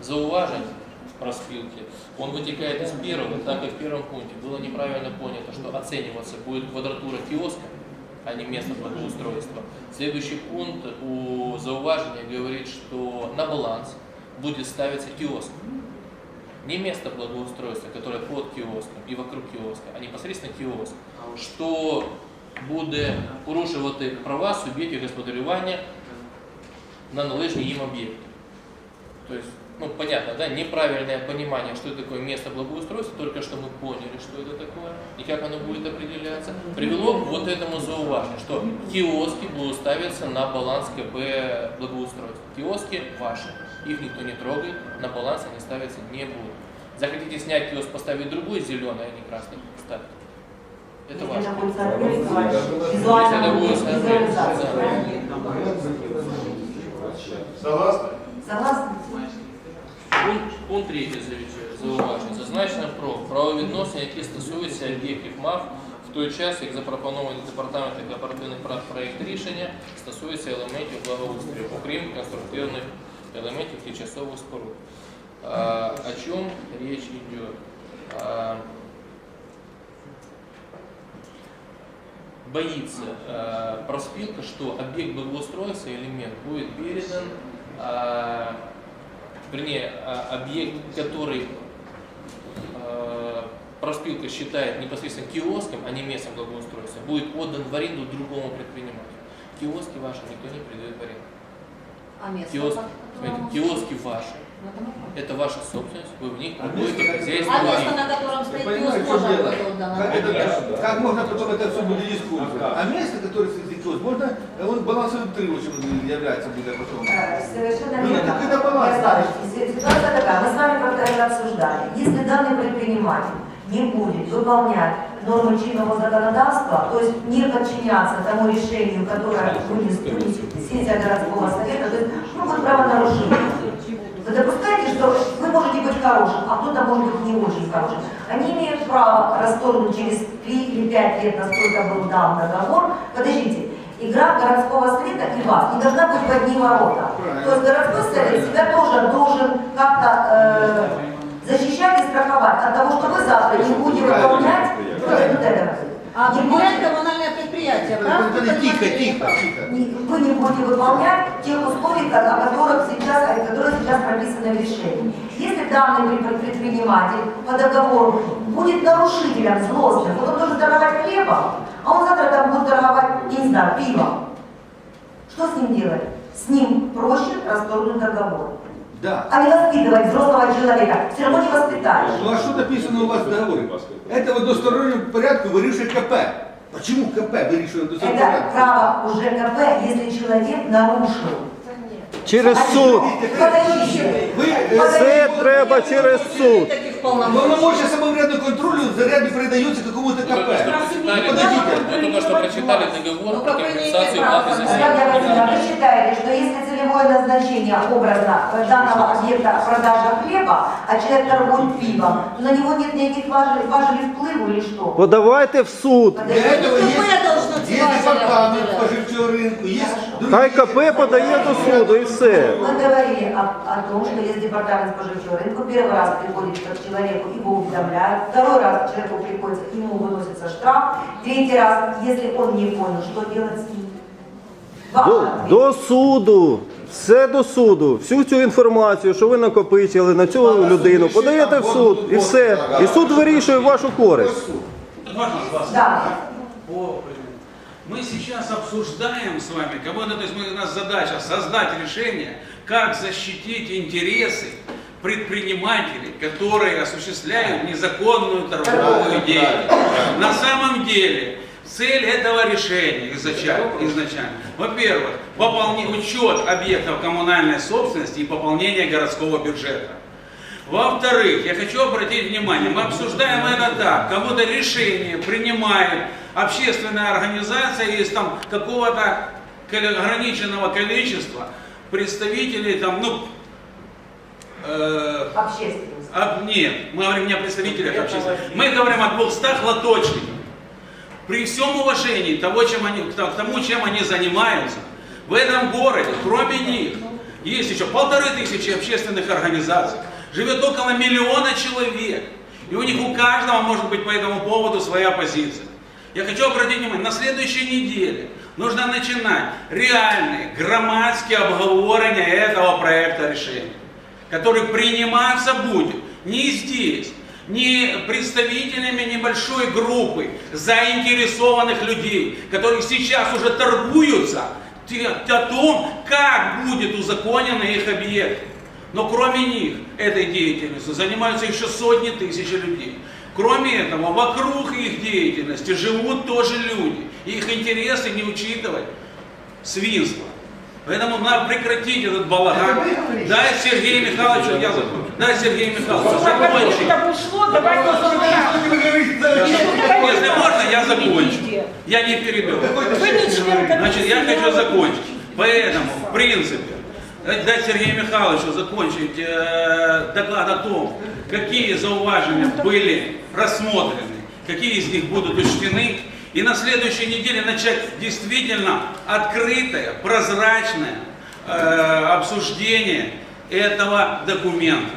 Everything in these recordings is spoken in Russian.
зауважень проспилки, он вытекает из первого, так и в первом пункте было неправильно понято, что оцениваться будет квадратура киоска, а не место благоустройства. Следующий пункт у зауважения говорит, что на баланс будет ставиться киоск. Не место благоустройства, которое под кіоском і вокруг кіоска, а непосредственно кіоск, що буде порушувати права суб'єктів господарювання на належні їм об'єкти. То есть, ну, понятно, да, неправильное понимание, что такое место благоустройства, только что мы поняли, что это такое и как оно будет определяться, привело к вот этому зауважению, что киоски будут ставиться на баланс КП благоустройства. Киоски ваши, их никто не трогает, на баланс они ставиться не будут. Захотите снять киоск, поставить другой зеленый, а не красный, ставьте. Это ваше. это будет соответствовать Если это визуальному будет визуализации. Согласны? Согласны? Пункт, пункт 3 зауважень. Зазначено про правовідносини, які стосуються об'єктів МАФ в той час, як запропоновані департаментом корпоративних прав проєкт рішення стосується елементів благоустрою, окрім конструктивних елементів тимчасових споруд. А, о чем речь идет? А, боится э, проспилка, что объект благоустройства, элемент, будет передан, э, вернее, э, объект, который э, проспилка считает непосредственно киоском, а не местом благоустройства, будет отдан в аренду другому предпринимателю. Киоски ваши никто не передает в аренду. А место? Киоск, смотрите, киоски ваши. Ну, это ваша собственность, вы в них А проводите место- хозяйство. А место, на котором стоит киоск, отдано. Как, это- как можно потом это все будет использовать? А место, которое стоит киоск, можно, он балансовым тревожем является будет потом. Э, Совершенно Ну, так это баланс. Ярослав Ильич, Ситуация такая, мы с вами как-то это обсуждали. Если данный предприниматель не будет выполнять нормы чинного законодавства, то есть не подчиняться тому решению, которое вынес сессия городского совета, то есть ну, будет правонарушение. Вы допускаете, что вы можете быть хорошим, а кто-то может быть не очень хорошим. Они имеют право расторгнуть через 3 или 5 лет, насколько был дан договор. Подождите, игра городского совета и вас не должна быть в одни ворота. То есть городской совет себя тоже должен как-то э, защищать и страховать от того, что вы завтра не будете выполнять вот это. А Не будете- коммунальное предприятие, правда? Тихо, тихо, тихо. не- вы не будете выполнять тех условий, о которых сейчас, о которых сейчас прописаны в решении. Если данный пред- предприниматель по договору будет нарушителем злостным, вот он должен торговать хлебом, а он завтра там будет торговать, я не знаю, пивом. Что с ним делать? С ним проще расторгнуть договор. Да. А не воспитывать взрослого человека. Все равно не воспитаешь. Ну а что написано у вас в договоре? Это в одностороннем порядку вирішує КП. Почему КП вирішує в одностороннем Это порядку? право уже КП, если человек нарушил. Через суд. Подождите. Ви е, Все треба через суд. Таких полномочий. Полномочия самовредного контролю заряд не передаются какому-то Вы только что КП. прочитали, Подождите. вы только что прочитали договор Ну, о как вы не компенсации имеете права платы за сказать. Наталья Васильевна, землю. вы считаете, что если целевое назначение образно данного объекта продажа хлеба, а человек торгует пивом, то на него нет никаких важелей, важелей впливу или что? Подавайте в суд. Для этого КП есть, должно есть важель департамент определять. споживчого рынку, есть другие. Хай КП подає до суду і все. Мы говорили о, о том, что есть департамент споживчего рынка, первый раз приходит к человеку, его уведомляют, второй раз человеку приходится, ему выносится штраф, третий раз, если он не понял, что делать с ним? Ваш До, ответ. до суду. Все до суду. Всю цю інформацію, що ви накопичили на цю людину, подаєте в суд і все. І суд вирішує в вашу користь. Можно вас? Да. По- Мы сейчас обсуждаем с вами, кого-то, то есть мы, у нас задача создать решение, как защитить интересы предпринимателей, которые осуществляют незаконную торговую деятельность. На самом деле, цель этого решения изначально, изначально во-первых, пополни- учет объектов коммунальной собственности и пополнение городского бюджета. Во-вторых, я хочу обратить внимание, мы обсуждаем это так, кому-то решение принимает общественная организация из там какого-то ограниченного количества представителей там, ну, э, об- нет, мы говорим не о представителях общественности, мы говорим о 200 лоточниках. При всем уважении того, чем они, к тому, чем они занимаются, в этом городе, кроме них, Есть еще полторы тысячи общественных организаций. Живет около миллиона человек. И у них у каждого может быть по этому поводу своя позиция. Я хочу обратить внимание, на следующей неделе нужно начинать реальные громадские обговорения этого проекта решения, который приниматься будет не здесь, не представителями небольшой группы заинтересованных людей, которые сейчас уже торгуются о том, как будет узаконены их объекты. Но кроме них этой деятельностью занимаются еще сотни тысяч людей. Кроме этого, вокруг их деятельности живут тоже люди. И их интересы не учитывать свинство. Поэтому надо прекратить этот балаган. Дай Сергею Михайловичу, я закончу. Дай Сергею Михайловичу закончить. Если можно, я закончу. Я не перебил. Значит, я хочу закончить. Поэтому, в принципе, дать Сергею Михайловичу закончить э, доклад о том, какие зауважения были рассмотрены, какие из них будут учтены, и на следующей неделе начать действительно открытое, прозрачное э, обсуждение этого документа.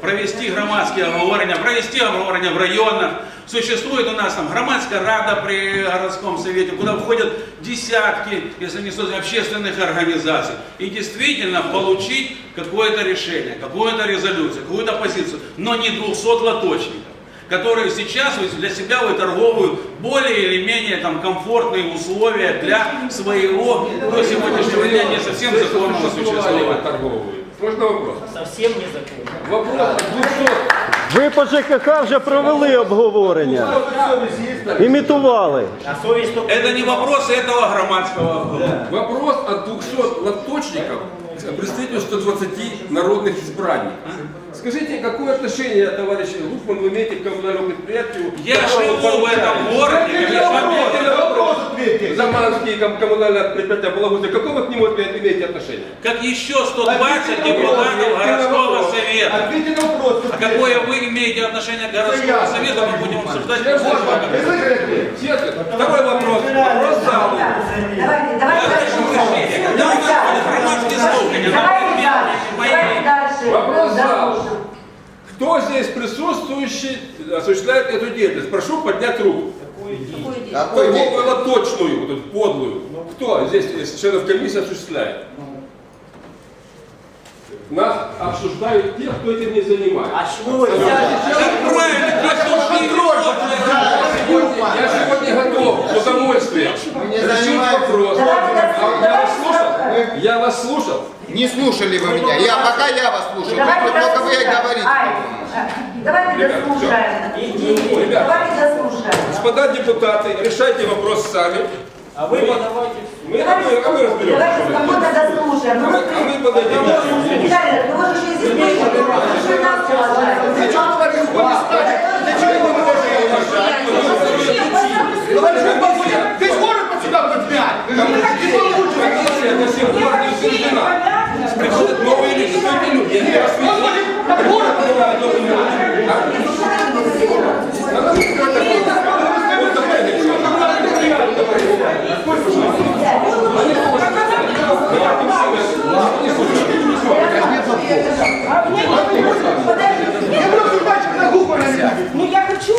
Провести громадские обговорения, провести обговорения в районах. Существует у нас там громадская рада при городском совете, куда входят десятки, если не сотни, общественных организаций. И действительно получить какое-то решение, какую-то резолюцию, какую-то позицию, но не 200 лоточников которые сейчас для себя выторговывают более или менее там, комфортные условия для своего до сегодняшнего дня не совсем законного существования. Можно вопрос? Совсем не законно. Вопрос о 200 Ви по ЖКХ вже провели обговорення. Імітували. А совесть только... Это не вопрос этого громадского обговорения. Вопрос от 200 лоточников к представителю 120 народных избранников. Скажите, какое отношение, товарищ Луфман, вы имеете к коммунальному предприятию? Я живу в этом городе, Ответьте конечно, на вопрос, ответьте на на вопрос ответьте. Заманские ком- коммунальное предприятие Балагузы, какое вы к нему имеете отношение? как еще 120 депутатов городского совета. Ответьте на вопрос. А какое вы имеете отношение к городскому совету, мы будем обсуждать после Вы этого. слышали ответ? Честно. Второй вопрос. Вопрос залу. Давайте, давайте Я дальше. прошу прощения, когда у нас были громадские слушания, Давайте надо дальше. мои Давайте дальше. Вопрос. Дослушаем. Кто здесь присутствующий осуществляет эту деятельность? Прошу поднять руку. Торговую лоточную, вот эту подлую. Кто здесь из членов комиссии осуществляет? Нас обсуждают те, кто этим не занимается. А чего вы Я сегодня готов с удовольствием решить вопрос. Я вас слушал? Я вас слушал. Не слушали вы меня. Я, пока я вас слушаю. Давайте Только только вы и дослушаем. говорите. Ай, Давайте Ребят, дослушаем. Давайте дослушаем. Господа депутаты, решайте вопрос сами. А вы подавайте. Мы, а мы, а мы разберемся. Давайте спокойно дослушаем. А мы, а мы подойдем. Виталий, ну вы же еще здесь вы же нас уважаете. Зачем вы говорите, вы не скажете? Зачем вы не можете уважать? Товарищ Бабуля,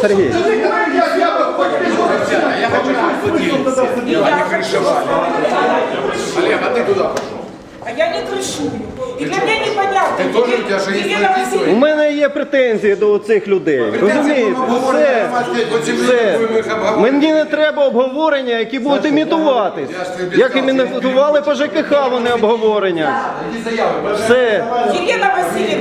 Сергій. Я, я бы хоть весь город взять. Я хочу Олег, а ты куда пошел? А я не крышую. И для меня непонятно. Ты тоже, у тебя же есть Елена написано. Васильевна, У мене є претензії до цих людей. Розумієте? Все. Все. Мені не треба обговорення, які будуть імітуватись. Як імітували по ЖКХ вони обговорення. Иди заявы. Все. Елена Васильевна.